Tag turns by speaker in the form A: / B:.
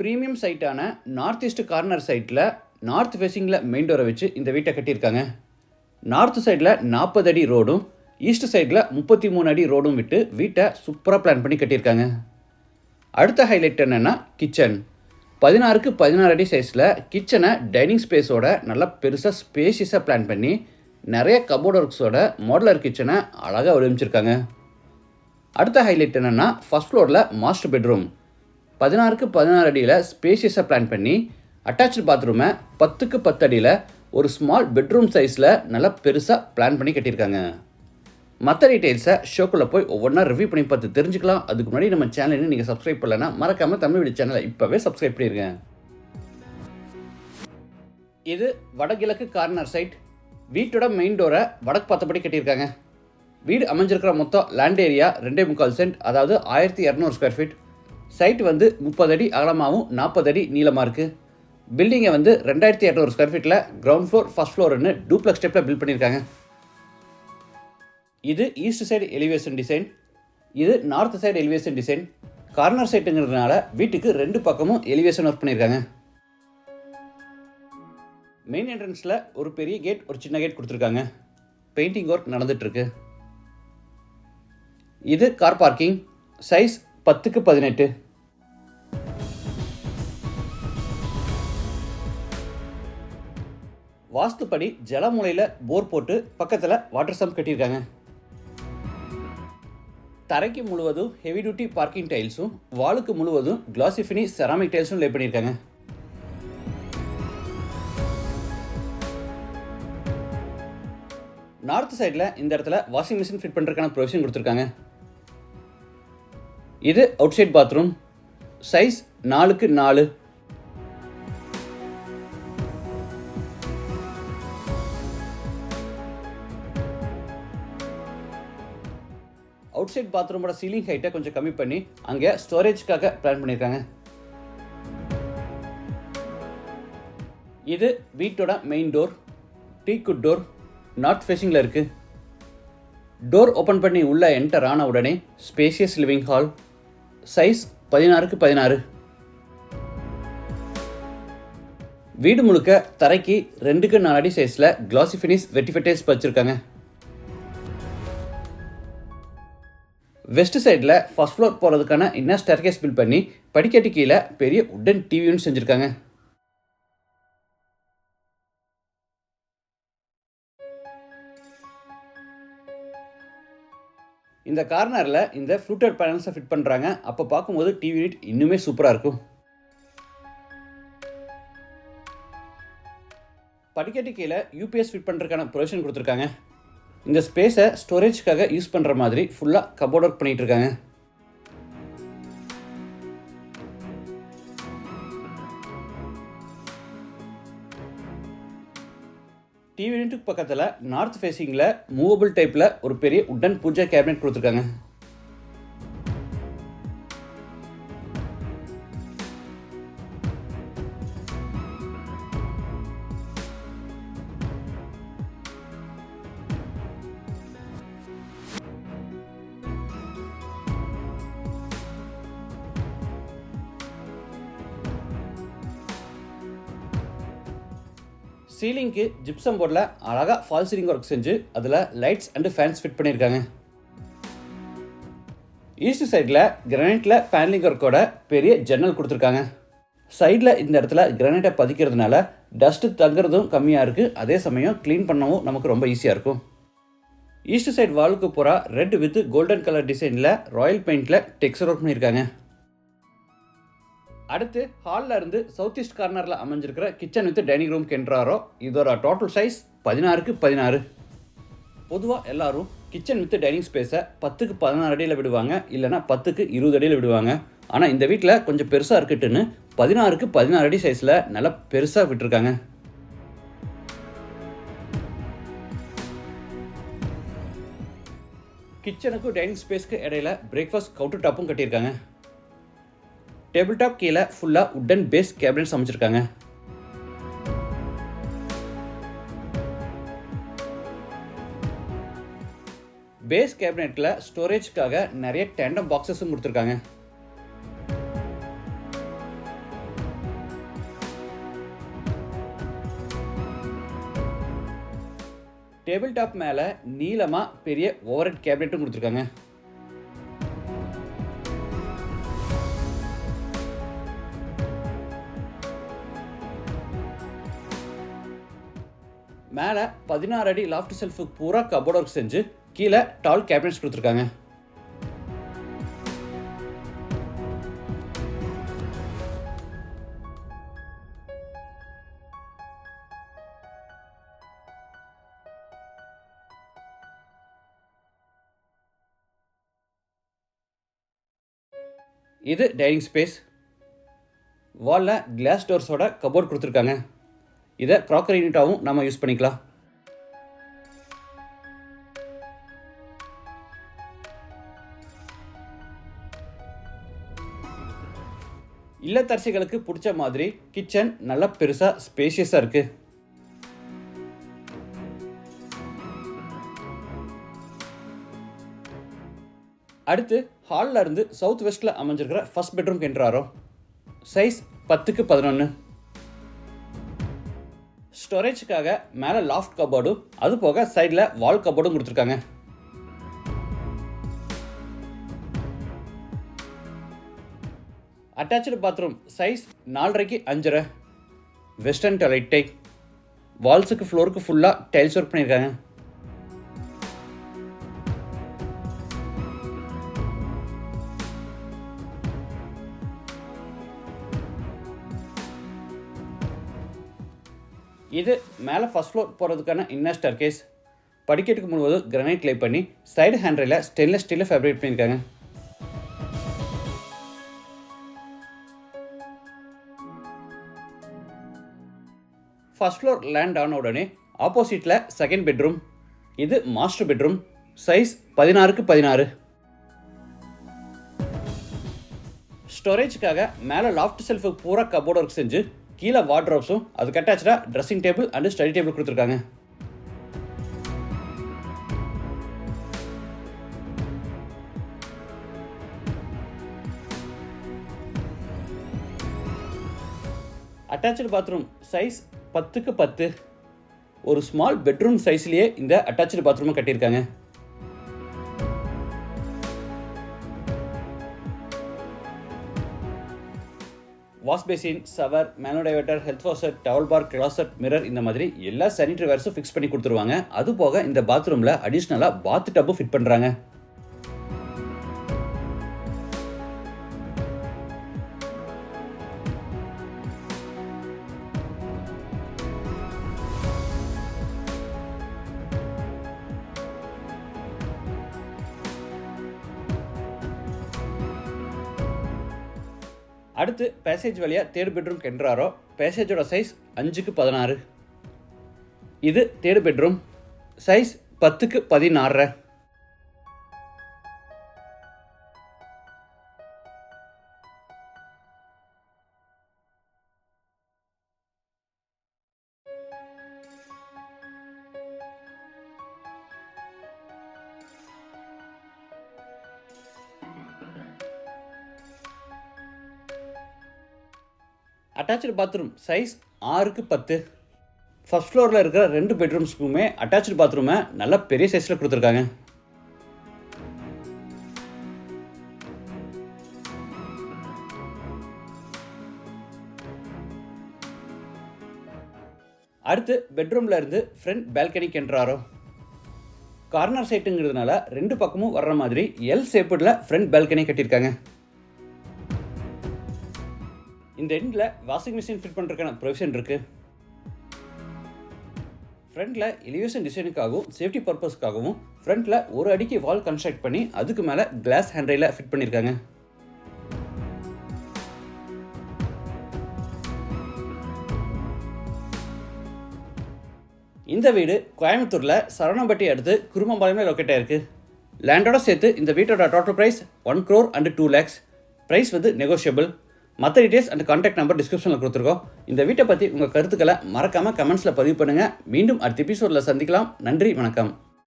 A: Premium சைட்டான north east corner சைட்டில் north ஃபேஸிங்கில் மெயின் டோரை வச்சு இந்த வீட்டை கட்டியிருக்காங்க. நார்த் சைடில் நாற்பது அடி ரோடும் ஈஸ்ட் சைடில் முப்பத்தி மூணு அடி ரோடும் விட்டு வீட்டை சூப்பராக பிளான் பண்ணி கட்டியிருக்காங்க. அடுத்த ஹைலைட் என்னென்னா கிச்சன் பதினாறுக்கு பதினாறு அடி சைஸில் கிச்சனை டைனிங் ஸ்பேஸோட நல்லா பெருசாக ஸ்பேஷியஸாக பிளான் பண்ணி நிறைய கபோர்ட் ஒர்க்ஸோட மாடலர் கிச்சனை அழகாக வடிவமைச்சிருக்காங்க. அடுத்த ஹைலைட் என்னென்னா ஃபஸ்ட் ஃப்ளோரில் மாஸ்டர் பெட்ரூம் பதினாறுக்கு பதினாறு அடியில் ஸ்பேஷியஸாக பிளான் பண்ணி அட்டாச்சு பாத்ரூமை பத்துக்கு பத்து அடியில் ஒரு ஸ்மால் பெட்ரூம் சைஸில் நல்லா பெருசாக பிளான் பண்ணி கட்டியிருக்காங்க. மற்ற டீட்டெயில்ஸை ஷோக்குள்ளே போய் ஒவ்வொன்றா ரிவ்யூ பண்ணி பார்த்து தெரிஞ்சுக்கலாம். அதுக்கு முன்னாடி நம்ம சேனலை நீங்கள் சப்ஸ்கிரைப் பண்ணலன்னா மறக்காமல் தமிழ் வீடு சேனலை இப்போவே சப்ஸ்கிரைப் பண்ணிடுங்க இது வடகிழக்கு கார்னர் சைட் வீட்டோட மெயின் டோரை வடக்கு பார்த்தபடி கட்டியிருக்காங்க. வீடு அமைஞ்சிருக்கிற மொத்தம் லேண்ட் ஏரியா ரெண்டே முக்கால் சென்ட் அதாவது ஆயிரத்தி இரநூறு ஸ்கொயர் ஃபீட் சைட் வந்து முப்பது அடி அகலமாகவும் நாற்பது அடி நீளமாக இருக்குது பில்டிங்கை வந்து ரெண்டாயிரத்தி இரநூறு ஸ்கொயர் ஃபீட்டில் கிரவுண்ட் ஃப்ளோர் ஃபஸ்ட் ஃப்ளோர்னு டூப்ளக்ஸ் ஸ்டெப்பில் பில்ட் பண்ணியிருக்காங்க. இது ஈஸ்ட் சைடு எலிவேஷன் டிசைன் இது north side elevation design corner சைட்டுங்கிறதுனால வீட்டுக்கு ரெண்டு பக்கமும் எலிவேஷன் ஒர்க் பண்ணியிருக்காங்க. மெயின் என்ட்ரன்ஸில் ஒரு பெரிய கேட் ஒரு சின்ன கேட் கொடுத்துருக்காங்க. பெயிண்டிங் ஒர்க் நடந்துட்டுருக்கு. இது கார் பார்க்கிங் சைஸ் பத்துக்கு பதினெட்டு. வாஸ்துப்படி ஜலமூலையில் போர் போட்டு பக்கத்தில் வாட்டர் சம்ப் கட்டியிருக்காங்க. தரைக்கு முழுவதும் ஹெவி டியூட்டி பார்க்கிங் டைல்ஸும் வாலுக்கு முழுவதும் கிளாசிஃபினி செராமிக் டைல்ஸும் லே பண்ணியிருக்காங்க. நார்த் சைடில் இந்த இடத்துல வாஷிங் மிஷின் ஃபிட் பண்ணுறதுக்கான ப்ரொவிஷன் கொடுத்துருக்காங்க. இது அவுட் சைட் பாத்ரூம் சைஸ் நாலுக்கு நாலு. அவுட் சைட் பாத்ரூமோட சீலிங் ஹைட்டை கொஞ்சம் கம்மி பண்ணி அங்கே ஸ்டோரேஜ்க்காக பிளான் பண்ணியிருக்காங்க இது வீட்டோட main door teakwood door north ஃபேஸிங்கில் இருக்குது டோர் ஓப்பன் பண்ணி உள்ளே என்டர் ஆன உடனே ஸ்பேசியஸ் லிவிங் ஹால் சைஸ் பதினாறுக்கு பதினாறு. வீடு முழுக்க தரைக்கு ரெண்டுக்கு நாலு அடி சைஸில் கிளாசி ஃபினிஷ் வெட்டிஃபெட்டேஸ் வச்சுருக்காங்க. வெஸ்ட் சைடில் ஃபர்ஸ்ட் ஃப்ளோர் போகிறதுக்கான இன்னும் ஸ்டெர்கேஸ் பில் பண்ணி படிக்கட்டு கீழே பெரிய உட்டன் டிவியும் செஞ்சுருக்காங்க. இந்த கார்னரில் இந்த ஃப்ளூட்டட் பேனல்ஸை ஃபிட் பண்ணுறாங்க அப்போ பார்க்கும்போது டிவி யூனிட் இன்னுமே சூப்பராக இருக்கும். படிக்கட்டு கீழே யூபிஎஸ் ஃபிட் பண்ணுறதுக்கான ப்ரொவிஷன் கொடுத்துருக்காங்க. இந்த ஸ்பேஸை ஸ்டோரேஜ்க்காக யூஸ் பண்ணுற மாதிரி ஃபுல்லாக கபோர்ட் ஒர்க் பண்ணிகிட்டு இருக்காங்க. டிவி யூனிட்டுக்கு பக்கத்தில் நார்த் ஃபேஸிங்கில் மூவபிள் டைப்பில் ஒரு பெரிய உட்டன் பூஜா கேபினெட் கொடுத்துருக்காங்க. சீலிங்க்கு ஜிப்சம் போர்டில் அழகாக ஃபால் சீலிங் ஒர்க் செஞ்சு அதில் லைட்ஸ் அண்டு ஃபேன்ஸ் ஃபிட் பண்ணியிருக்காங்க. ஈஸ்ட் சைடில் கிரானைட்டில் பேனலிங் ஒர்க்கோட பெரிய ஜன்னல் கொடுத்துருக்காங்க. சைடில் இந்த இடத்துல கிரானைட்டை பதிக்கிறதுனால டஸ்ட்டு தங்குறதும் கம்மியாக இருக்குது அதே சமயம் க்ளீன் பண்ணவும் நமக்கு ரொம்ப ஈஸியாக இருக்கும். ஈஸ்ட் சைடு வாலுக்கு பூரா ரெட் வித் கோல்டன் கலர் டிசைனில் ராயல் பெயிண்டில் டெக்ஸ்டர் ஒர்க் பண்ணியிருக்காங்க. அடுத்து ஹாலில் இருந்து சவுத் ஈஸ்ட் கார்னரில் அமைஞ்சிருக்கிற கிச்சன் வித் டைனிங் ரூம் கென்றாரோ இதோட டோட்டல் சைஸ் பதினாறுக்கு பதினாறு. பொதுவாக எல்லாரும் கிச்சன் வித் டைனிங் ஸ்பேஸை பத்துக்கு பதினாறு அடியில் விடுவாங்க இல்லைனா பத்துக்கு இருபது அடியில் விடுவாங்க. ஆனால் இந்த வீட்டில் கொஞ்சம் பெருசாக இருக்கட்டுன்னு பதினாறுக்கு பதினாறு அடி சைஸில் நல்லா பெருசாக விட்டுருக்காங்க. கிச்சனுக்கும் டைனிங் ஸ்பேஸ்க்கு இடையில பிரேக்ஃபாஸ்ட் கவுண்டர் டாப்பும் கட்டியிருக்காங்க. டேபிள் டாப் கீழே ஃபுல்லாக உட்டன் பேஸ் கேபினட்ஸ் அமைச்சிருக்காங்க. பேஸ் கேபினெட்டில் ஸ்டோரேஜ்க்காக நிறைய டேண்டம் பாக்ஸஸும் கொடுத்துருக்காங்க. டேபிள் டாப் மேலே நீளமாக பெரிய ஓவரட் கேபினெட்டும் கொடுத்துருக்காங்க. மேலே பதினாறு அடி லாஃப்ட் செல்ஃபுக்கு பூரா கபோர்ட் ஒர்க் செஞ்சு கீழே டால் கேபினட்ஸ் கொடுத்துருக்காங்க. இது டைனிங் ஸ்பேஸ் வாலில் கிளாஸ் டோர்ஸோட கபோர்ட் கொடுத்துருக்காங்க. இதை க்ராக்கரி யூனிட்டாகவும் நம்ம யூஸ் பண்ணிக்கலாம். இல்லத்தரசிகளுக்கு பிடிச்ச மாதிரி கிச்சன் நல்லா பெருசாக ஸ்பேஷியஸாக இருக்குது அடுத்து ஹாலில் இருந்து சவுத் வெஸ்ட்டில் அமைஞ்சிருக்கிற ஃபஸ்ட் பெட்ரூம் கென்றாரோ சைஸ் பத்துக்கு பதினொன்று ஸ்டோரேஜுக்காக மேலே லாஃப்ட் கபோர்டும் அது போக சைடில் வால் கபோர்டும் கொடுத்துருக்காங்க. அட்டாச்சு பாத்ரூம் சைஸ் நாலரைக்கு அஞ்சரை. வெஸ்டர்ன் டாய்லெட் டைப் வால்ஸுக்கு ஃப்ளோருக்கு ஃபுல்லாக டைல்ஸ் ஒர்க் பண்ணியிருக்காங்க. இது மேலே ஃபஸ்ட் ஃப்ளோர் போகிறதுக்கான இன்னர் ஸ்டார் கேஸ் படிக்கட்டுக்கு முழுவதும் கிரானைட் லே பண்ணி சைடு ஹேண்ட்ரில் ஸ்டெயின்லெஸ் ஸ்டீலில் ஃபேப்ரிக் பண்ணியிருக்காங்க. ஃபர்ஸ்ட் ஃப்ளோர் லேண்ட் ஆன உடனே ஆப்போசிட்டில் செகண்ட் பெட்ரூம் இது மாஸ்டர் பெட்ரூம் சைஸ் பதினாறுக்கு பதினாறு. ஸ்டோரேஜுக்காக மேலே லாஃப்ட் செல்ஃபுக்கு பூரா கபோர்ட் ஒர்க் செஞ்சு கீழே வாட்ரோப்ஸும் அதுக்கு அட்டாச்சாக dressing table and study table கொடுத்துருக்காங்க. அட்டாச்சு பாத்ரூம் சைஸ் பத்துக்கு பத்து. ஒரு ஸ்மால் பெட்ரூம் சைஸ்லேயே இந்த அட்டாச்சு பாத்ரூமை கட்டியிருக்காங்க. Wash basin shower மேனோடைவேட்டர் health washer towel bar closet mirror இந்த மாதிரி எல்லா சானிடரி வேர்ஸும் ஃபிக்ஸ் பண்ணி கொடுத்துருவாங்க. அது போக இந்த பாத்ரூமில் அடிஷ்னலாக பாத் டப்பும் ஃபிட் பண்ணுறாங்க அடுத்து பேசேஜ் வழியாக தேர்ட் பெட்ரூம் கென்றாரோ? பேசேஜோட சைஸ் அஞ்சுக்கு பதினாறு. இது தேர்ட் பெட்ரூம் சைஸ் பத்துக்கு பதினாறரை. அட்டாச்சு பாத்ரூம் சைஸ் ஆறுக்கு பத்து. ஃபர்ஸ்ட் ஃப்ளோரில் இருக்கிற ரெண்டு பெட்ரூம்ஸ்க்குமே அட்டாச்சு பாத்ரூமை நல்லா பெரிய சைஸில் கொடுத்துருக்காங்க. அடுத்து பெட்ரூமில் இருந்து ஃப்ரண்ட் பால்கனி கென்றாரோ கார்னர் சைட்டுங்கிறதுனால ரெண்டு பக்கமும் வர்ற மாதிரி எல் ஷேப்பில் ஃப்ரண்ட் பால்கனி கட்டியிருக்காங்க. இந்த எண்டில் வாஷிங் மிஷின் ஃபிட் பண்ணுறதுக்கான ப்ரொவிஷன் இருக்குது ஃப்ரண்ட்டில் எலிவேஷன் டிசைனுக்காகவும் சேஃப்டி பர்பஸ்க்காகவும் ஃப்ரண்ட்டில் ஒரு அடிக்கு வால் கன்ஸ்ட்ரக்ட் பண்ணி அதுக்கு மேலே கிளாஸ் ஹேண்ட்ரையில் ஃபிட் பண்ணியிருக்காங்க இந்த வீடு கோயம்புத்தூரில் சரவணம்பட்டி அடுத்து குருமம்பாளையமே லொக்கேட் ஆயிருக்கு. லேண்டோட சேர்த்து இந்த வீட்டோட total price one crore and two lakhs price வந்து நெகோஷியபிள் மற்ற டீட்டெயில்ஸ் அண்ட் கான்டாக்ட் நம்பர் டிஸ்கிரிப்ஷனில் கொடுத்துருக்கோம். இந்த வீட்டை பற்றி உங்கள் கருத்துக்களை மறக்காமல் கமெண்ட்ஸில் பதிவு பண்ணுங்கள் மீண்டும் அடுத்த எபிசோடில் சந்திக்கலாம். நன்றி வணக்கம்.